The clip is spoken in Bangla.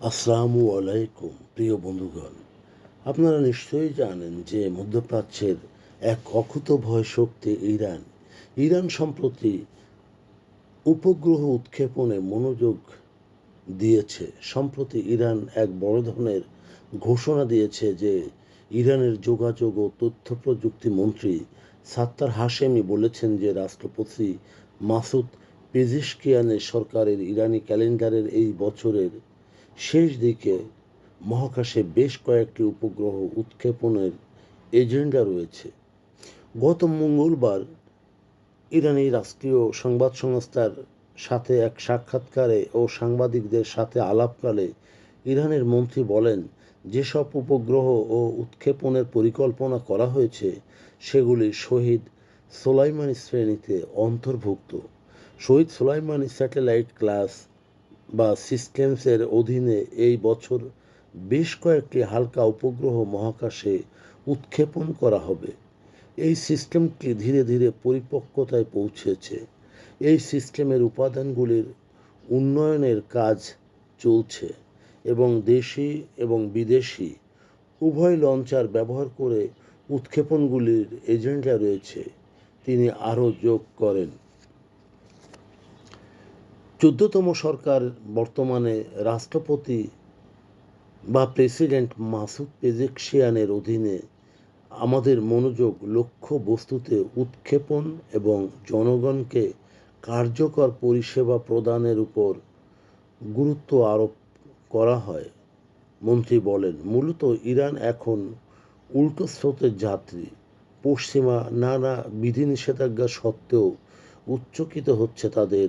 আসসালামু আলাইকুম, প্রিয় বন্ধুগণ। আপনারা নিশ্চয়ই জানেন যে মধ্যপ্রাচ্যের এক অকুতভয় শক্তি ইরান। ইরান সম্প্রতি উপগ্রহ উৎক্ষেপণে মনোযোগ দিয়েছে। সম্প্রতি ইরান এক বড় ধরনের ঘোষণা দিয়েছে যে ইরানের যোগাযোগ ও তথ্য প্রযুক্তি মন্ত্রী সাত্তার হাশেমি বলেছেন যে রাষ্ট্রপতি মাসুদ পেজিশকিয়ানের সরকারের ইরানি ক্যালেন্ডারের এই বছরের শেষ দিকে মহাকাশে বেশ কয়েকটি উপগ্রহ উৎক্ষেপণের এজেন্ডা রয়েছে। গত মঙ্গলবার ইরানি রাষ্ট্রীয় সংবাদ সংস্থার সাথে এক সাক্ষাৎকারে ও সাংবাদিকদের সাথে আলাপকালে ইরানের মন্ত্রী বলেন, যেসব উপগ্রহ ও উৎক্ষেপণের পরিকল্পনা করা হয়েছে, সেগুলি শহীদ সোলাইমানি শ্রেণীতে অন্তর্ভুক্ত। শহীদ সোলাইমানি স্যাটেলাইট ক্লাস বা সিস্টেমসের অধীনে এই বছর বেশ কয়েকটি হালকা উপগ্রহ মহাকাশে উৎক্ষেপণ করা হবে। এই সিস্টেমটি ধীরে ধীরে পরিপক্কতায় পৌঁছেছে। এই সিস্টেমের উপাদানগুলির উন্নয়নের কাজ চলছে এবং দেশি এবং বিদেশি উভয় লঞ্চার ব্যবহার করে উৎক্ষেপণগুলির এজেন্ডা রয়েছে। তিনি আরও যোগ করেন। চোদ্দতম সরকার বর্তমানে রাষ্ট্রপতি বা প্রেসিডেন্ট মাসুদ পেজেকশিয়ানের অধীনে আমাদের মনোযোগ, লক্ষ্য, বস্তুতে উৎক্ষেপণ এবং জনগণকে কার্যকর পরিষেবা প্রদানের উপর গুরুত্ব আরোপ করা হয়, মন্ত্রী বলেন। মূলত ইরান এখন উল্টো স্রোতের যাত্রী। পশ্চিমা নানা বিধিনিষেধাজ্ঞা সত্ত্বেও উচ্চকিত হচ্ছে তাদের